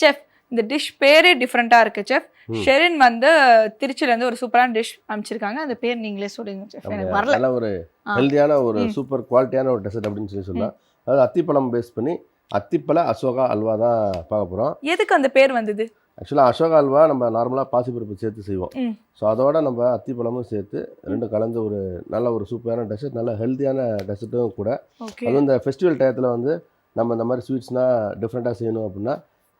Chef இந்த dish பேரே டிஃப்ரெண்ட்டாக இருக்கு செஃப் ஷெரின் வந்து திருச்சியிலேருந்து ஒரு சூப்பரான டிஷ் அமைச்சிருக்காங்க அந்த பேர் நீங்களே சொல்லுங்க செஃப் எனக்கு வரல. நல்ல ஒரு. ஹெல்தியான ஒரு. சூப்பர் குவாலிட்டியான ஒரு டெசர்ட் அப்படின்னு சொல்லி சொல்லலாம் அதாவது அத்திப்பழம் பேஸ் பண்ணி அத்திப்பழ அசோகா அல்வா தான் பார்க்க போகிறோம் எதுக்கு அந்த பேர் வந்தது? ஆக்சுவலாக அசோகா அல்வா நம்ம நார்மலாக பாசிப்பருப்பு சேர்த்து செய்வோம். ஸோ அதோட நம்ம அத்திப்பழமும் சேர்த்து ரெண்டும் கலந்து ஒரு நல்ல ஒரு சூப்பரான டெசர்ட் நல்ல ஹெல்த்தியான டெசர்ட்டும் கூட. அதுவும் இந்த ஃபெஸ்டிவல் டயத்தில் வந்து நம்ம இந்த மாதிரி ஸ்வீட்ஸ்னால் டிஃப்ரெண்ட்டாக செய்யணும் அப்படின்னா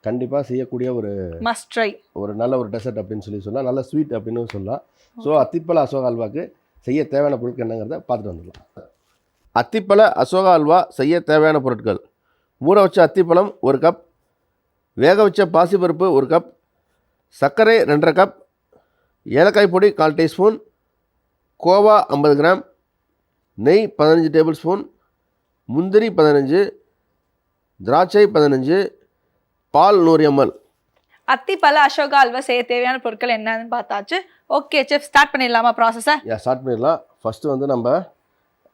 கண்டிப்பாக செய்யக்கூடிய ஒரு மஸ்ட் ட்ரை ஒரு நல்ல ஒரு டெசர்ட் அப்படின்னு சொல்லி சொல்லலாம் நல்ல ஸ்வீட் அப்படின்னு சொல்லலாம் ஸோ அத்திப்பழ அசோகா அல்வாக்கு செய்ய தேவையான பொருட்கள் என்னங்கிறத பார்த்துட்டு வந்துடலாம். அத்திப்பழ அசோகா அல்வா செய்ய தேவையான பொருட்கள். ஊற வச்ச அத்திப்பழம் ஒரு கப் வேக வச்ச பாசிப்பருப்பு ஒரு கப் சர்க்கரை ரெண்டரை கப் ஏலக்காய் பொடி கால் டீஸ்பூன் கோவா ஐம்பது கிராம் நெய் பதினஞ்சு டேபிள் ஸ்பூன் முந்திரி பதினஞ்சு திராட்சை பதினஞ்சு பால் நூறு எம்எல் அத்திப்பழ அசோகா அல்வா செய்ய தேவையான பொருட்கள் என்னன்னு பார்த்தாச்சு. ஓகே செஃப் ஸ்டார்ட் பண்ணிடலாமா ப்ராசஸை யா ஸ்டார்ட் பண்ணிடலாம். ஃபஸ்ட்டு வந்து நம்ம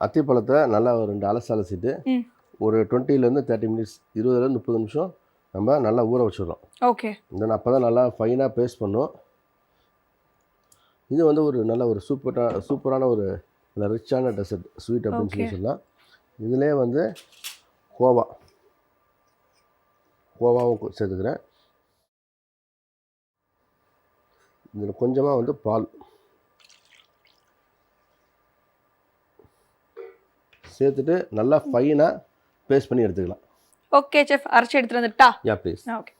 அத்திப்பழத்தை நல்லா ஒரு ரெண்டு அலசு அலசிட்டு. ஒரு டுவெண்ட்டிலேருந்து தேர்ட்டி மினிட்ஸ் இருபதுலேருந்து முப்பது நிமிஷம் நம்ம நல்லா ஊற வச்சிடுறோம். ஓகே தென் அப்போ தான் நல்லா ஃபைனாக பேஸ்ட் பண்ணும். இது வந்து ஒரு நல்ல ஒரு சூப்பரான சூப்பரான ஒரு நல்ல ரிச்சான டெசர்ட் ஸ்வீட் அப்படின்னு சொல்லி. சொல்லலாம். இதிலே வந்து கோவா. கோவாவும் சேர்த்துக்கிறேன். இதில் கொஞ்சமாக வந்து பால். சேர்த்துட்டு நல்லா ஃபைனாக பேஸ்ட் பண்ணி எடுத்துக்கலாம். Okay chef. அரைச்சி எடுத்துட்டு வந்துட்டா? Yeah please. Okay.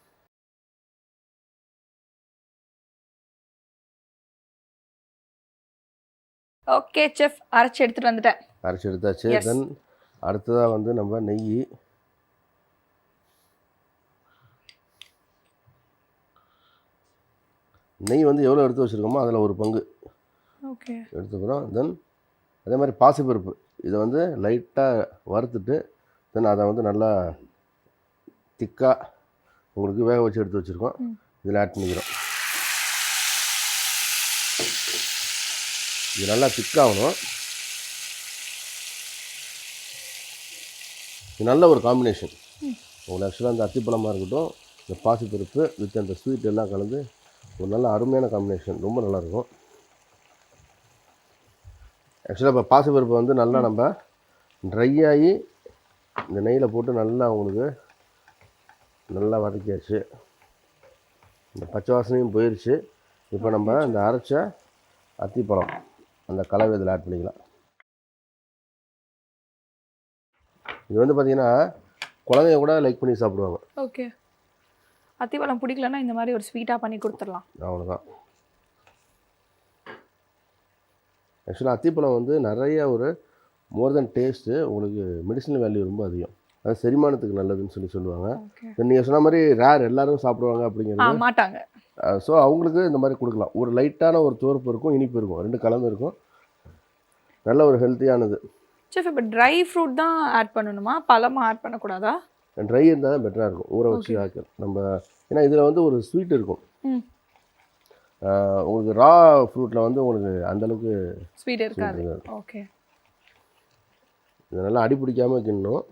Okay chef. அரைச்சி எடுத்துட்டு வந்துட்டேன். அரைச்சி எடுத்தாச்சு. தென் அடுத்ததாக வந்து நம்ம நெய். நெய் வந்து எவ்வளோ எடுத்து வச்சுருக்கோமோ அதில் ஒரு பங்கு. ஓகே. எடுத்துக்கிறோம். தென் அதே மாதிரி பாசிப்பருப்பு. இதை வந்து லைட்டாக வறுத்துட்டு தென் அதை வந்து நல்லா திக்காக உங்களுக்கு வேக வச்சு எடுத்து வச்சுருக்கோம். இதில் ஆட் பண்ணிக்கிறோம். இது நல்லா திக்காகணும் இது நல்ல ஒரு காம்பினேஷன் உங்களுக்கு ஆக்சுவலாக அந்த அத்திப்பழமாக இருக்கட்டும் இந்த பாசிப்பருப்பு வித் அந்த ஸ்வீட் எல்லாம் கலந்து ஒரு நல்ல அருமையான காம்பினேஷன் ரொம்ப நல்லாயிருக்கும். ஆக்சுவலாக இப்போ பாசிப்பருப்பு வந்து நல்லா நம்ம ட்ரை ஆகி இந்த நெய்யில் போட்டு நல்லா உங்களுக்கு நல்லா வதக்கியாச்சு. இந்த பச்சை வாசனையும் போயிடுச்சு இப்போ நம்ம இந்த அரைச்ச அத்திப்பழம் அந்த கலவை இதில் ஆட் பண்ணிக்கலாம். இது வந்து பார்த்திங்கன்னா குழந்தைங்க கூட லைக் பண்ணி சாப்பிடுவாங்க. ஓகே அத்திப்பழம் பிடிக்கலன்னா இந்த மாதிரி ஒரு ஸ்வீட்டாக பண்ணி கொடுத்துடலாம். அவ்வளோதான் ஆக்சுவலாக அத்திப்பழம் வந்து நிறைய ஒரு மோர் தென் டேஸ்ட்டு உங்களுக்கு மெடிசனல் வேல்யூ ரொம்ப அதிகம். அது செரிமானத்துக்கு நல்லதுன்னு சொல்லி சொல்லுவாங்க. நீங்கள் சொன்ன மாதிரி ரேர் எல்லாரும் சாப்பிடுவாங்க அப்படிங்கிறது. மாட்டாங்க. ஸோ அவங்களுக்கு இந்த மாதிரி கொடுக்கலாம். ஒரு லைட்டான ஒரு துவர்ப்பு இருக்கும் இனிப்பு இருக்கும். ரெண்டு கலந்து இருக்கும். நல்ல ஒரு ஹெல்த்தியானது செஃப் இப்போ ட்ரை ஃப்ரூட் தான் ஆட் பண்ணணுமா? பழமாக ஆட் பண்ணக்கூடாதா? ட்ரை இருந்தால் தான் பெட்டராக இருக்கும் ஊற வச்சு ஆக்க நம்ம ஏன்னா இதில் வந்து ஒரு ஸ்வீட் இருக்கும். உங்களுக்கு ரா ஃப்ரூட்டில் வந்து உங்களுக்கு அந்தளவுக்கு ஸ்வீட் இருக்காது. ஓகே இது நல்லா அடி பிடிக்காம கிண்ணணும்.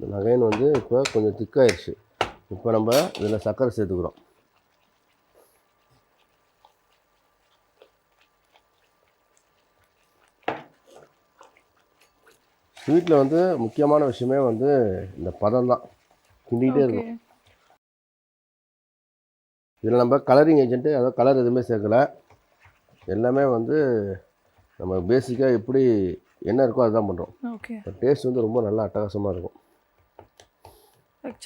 இந்த வந்து இப்போ கொஞ்சம் திக்காயிருச்சு இப்போ நம்ம இதில் சர்க்கரை சேர்த்துக்கிறோம். ஸ்வீட்டில் வந்து முக்கியமான விஷயமே வந்து இந்த பதம் தான் கிண்டிகிட்டே இருக்கும் இதில் நம்ம கலரிங் ஏஜென்ட்டு அதாவது கலர் எதுவுமே சேர்க்கல. எல்லாமே வந்து நம்ம பேசிக்காக எப்படி என்ன இருக்கோ அதுதான் பண்ணுறோம் ஓகே. டேஸ்ட் வந்து ரொம்ப நல்லா அட்டகாசமாக இருக்கும்.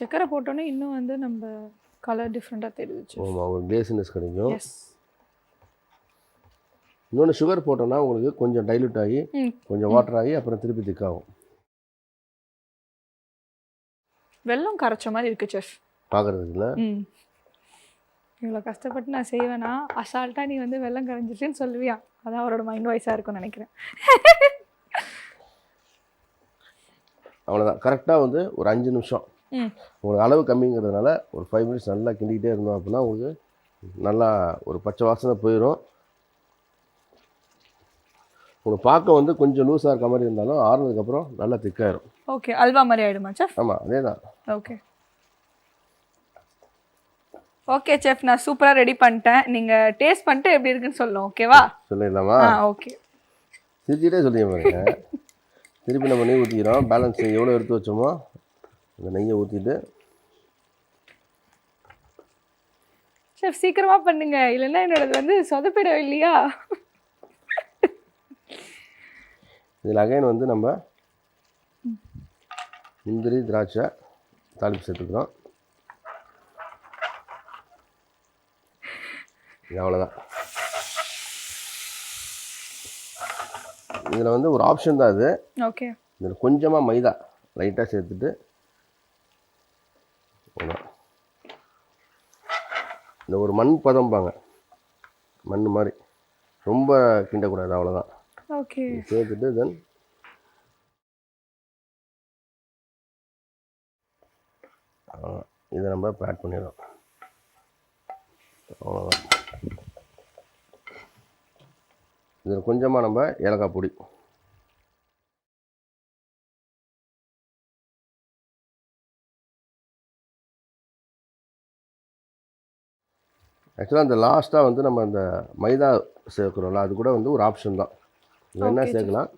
சக்கரை போட்டோன்னே இன்னும் வந்து நம்ம கலர் டிஃப்ரெண்ட்டாக தெரியுது ஆமாம் ஒரு கிளேசினஸ் கிடைக்கும். இன்னொன்று சுகர் போட்டோன்னா உங்களுக்கு கொஞ்சம் டைல்யூட் ஆகி கொஞ்சம் வாட்டர் ஆகி அப்புறம் திருப்பி திக்காகும் வெல்லம் கரைச்ச மாதிரி இருக்கு செஃப் பார்க்குறதுக்குல ம். இவ்வளோ கஷ்டப்பட்டு நான் செய்வேனா? அசால்ட்டாக நீ வந்து வெள்ளம் கரைஞ்சிச்சுன்னு சொல்லுவியா? அதான் அவரோட மைண்ட் வாய்ஸாக இருக்கும்னு நினைக்கிறேன். அவ்வளோதான் கரெக்டாக வந்து ஒரு அஞ்சு நிமிஷம். ம். உங்களுக்கு அளவு கம்மிங்கிறதுனால ஒரு ஃபைவ் மினிட்ஸ் நல்லா கிண்டிக்கிட்டே இருந்தோம் அப்படின்னா உங்களுக்கு நல்லா ஒரு பச்சை வாசனை போயிடும் உங்களுக்கு பார்க்க வந்து கொஞ்சம் லூஸாக இருக்க மாதிரி இருந்தாலும் ஆறுனதுக்கப்புறம் நல்லா திக்காயிரும் ஓகே அல்வா மாதிரி ஆயிடுமா செஃப் ஆமாம் அதே தான் ஓகே ஓகே செஃப் நான் சூப்பராக ரெடி பண்ணிட்டேன். நீங்கள் டேஸ்ட் பண்ணிட்டு எப்படி இருக்குன்னு சொல்லணும் ஓகேவா சொல்லிடலாமா? ஓகே சிரிச்சிட்டே சொல்லிங்க பாருங்க. திருப்பி நம்ம நெய் ஊற்றிக்கிறோம் பேலன்ஸ் எவ்வளோ எடுத்து வச்சோமோ அந்த நெய்யை ஊற்றிட்டு செஃப் சீக்கிரமா பண்ணுங்க. இல்லைன்னா என்னோடது வந்து சொதப்பிடும் இல்லையா? இதில் அகைன் வந்து நம்ம முந்திரி திராட்சை தாளிப்பு சேர்த்துக்கிறோம். இது அவ்வளோதான் இதில் வந்து ஒரு ஆப்ஷன் தான் இது. ஓகே இதில் கொஞ்சமாக மைதா லைட்டாக சேர்த்துட்டு. இந்த ஒரு மண் பதம்பாங்க. மண் மாதிரி. ரொம்ப கிண்டக்கூடாது அவ்வளோதான் ஓகே. சேர்த்துட்டு தென் இதை நம்ம இப்போ ஆட் பண்ணிடுறோம் அவ்வளோதான் இதில் கொஞ்சமாக நம்ம ஏலக்காய் பொடி. ஆக்சுவலாக அந்த லாஸ்ட்டாக வந்து நம்ம அந்த மைதா சேர்க்குறோம்ல அது கூட வந்து ஒரு ஆப்ஷன் தான். வேணா சேர்க்கலாம்.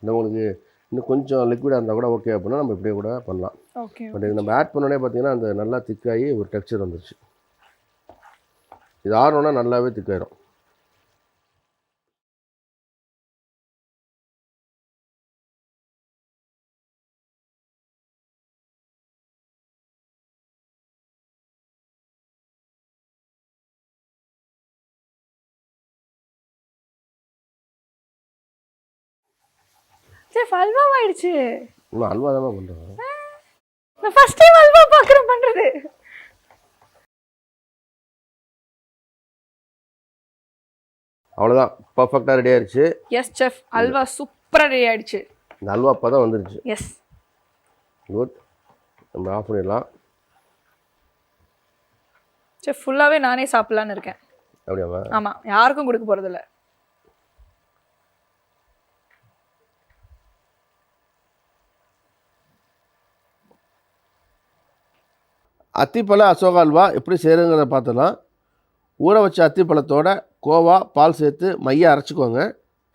இல்லை உங்களுக்கு இன்னும் கொஞ்சம் லிக்விடாக இருந்தால் கூட ஓகே அப்படின்னா நம்ம இப்படியே கூட பண்ணலாம். பட் இது நம்ம ஆட் பண்ணோடனே பார்த்தீங்கன்னா அந்த நல்லா திக்காகி ஒரு டெக்ஸ்சர் வந்துருச்சு. இது ஆறணும்னா நல்லாவே திக்காயிரும் செஃப் அல்வா ஆயிடுச்சு இன்னும் அல்வா தான் பண்ணுறோம் நான் ஃபர்ஸ்ட் டைம் அல்வா பார்க்குறேன் பண்ணுறது அவ்வளோதான் பர்ஃபெக்டாக ரெடி ஆயிடுச்சு எஸ் செஃப் அல்வா சூப்பராக ரெடி ஆயிடுச்சு. இந்த அல்வா பதம் வந்துருச்சு. எஸ் குட் நம்ம ஆஃப் பண்ணிடலாம். செஃப் ஃபுல்லாகவே நானே சாப்பிட்லான்னு இருக்கேன். அப்படியாம்மா? ஆமாம் யாருக்கும் கொடுக்க போகிறதில்ல அத்திப்பழ அசோக அல்வா எப்படி செய்கிறங்கிறத பார்த்துலாம் ஊற வச்ச அத்திப்பழத்தோட கோவா பால் சேர்த்து மைய அரைச்சிக்கோங்க.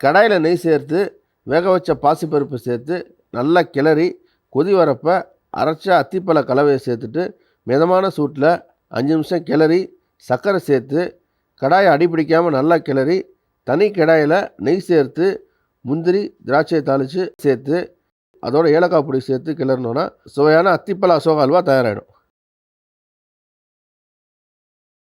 கடாயில் நெய் சேர்த்து வேக வச்ச பாசிப்பருப்பு சேர்த்து நல்லா கிளறி கொதி வரப்ப அரைச்ச அத்திப்பழ கலவையை சேர்த்துட்டு மிதமான சூட்டில் அஞ்சு நிமிஷம் கிளறி சர்க்கரை சேர்த்து கடாயை அடிப்பிடிக்காமல் நல்லா கிளறி தனி கடாயில் நெய் சேர்த்து முந்திரி திராட்சையை தாளித்து சேர்த்து அதோட ஏலக்காய் பொடி சேர்த்து கிளறினோன்னா சுவையான அத்திப்பழ அசோக அல்வா தயாராகிடும்